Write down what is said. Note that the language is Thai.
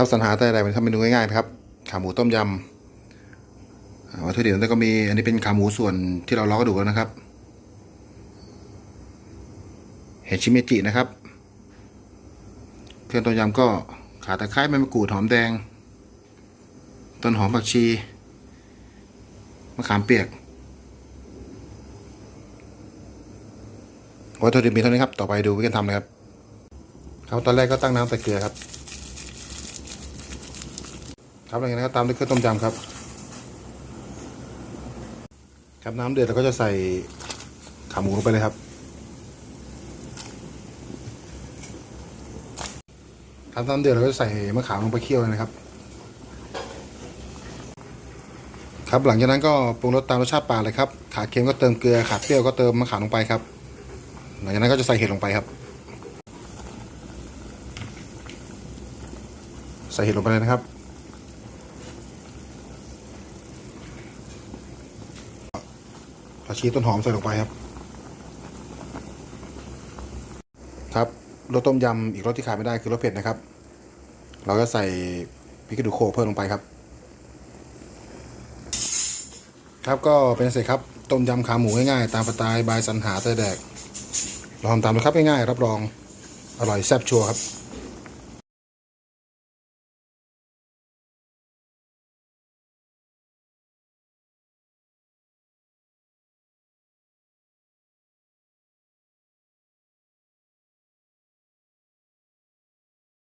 ครับสรรหาแต่ใดเป็นทำเมนูง่ายๆนะครับ ขาหมูต้มยำวัตถุดิบแล้วก็มีอันนี้เป็นขาหมูส่วนที่เราล้อกระดูกแล้วนะครับ เห็ดชิเมจินะครับ เครื่องต้มยำก็ขาตะไคร้ใบมะกรูดหอมแดง ต้นหอมผักชี มะขามเปียก วัตถุดิบมีเท่านี้ครับ ต่อไปดูวิธีการทำเลยครับ ครับ ตอนแรกก็ตั้งน้ำใส่เกลือครับ ครับหลังจากนั้นก็ตามด้วยเครื่องต้มยำครับ ครับน้ำเดือดเราก็จะใส่ขาหมูลงไปเลยครับครับน้ำเดือดเราก็จะใส่มะขามลงไปเคี่ยวเลยนะครับ ครับหลังจากนั้นก็ปรุงรสตามรสชาติปลาเลยครับ ขาดเค็มก็เติมเกลือ ขาดเปรี้ยวก็เติมมะขามลงไปครับ หลังจากนั้นก็จะใส่เห็ดลงไปครับ ใส่เห็ดลงไปเลยนะครับ ผักชีต้นหอมใส่ลงไปครับ ครับรสต้มยำอีกรสที่ขาดไม่ได้คือรสเผ็ดนะครับ เราก็ใส่พริกกระดูกโขลกเพิ่มลงไปครับ ครับก็เป็นเสร็จครับต้มยำขาหมูง่ายๆตามสไตล์บายสันหาเตอแดกลองทำตามดูครับง่ายๆรับรองอร่อยแซ่บชัวร์ครับ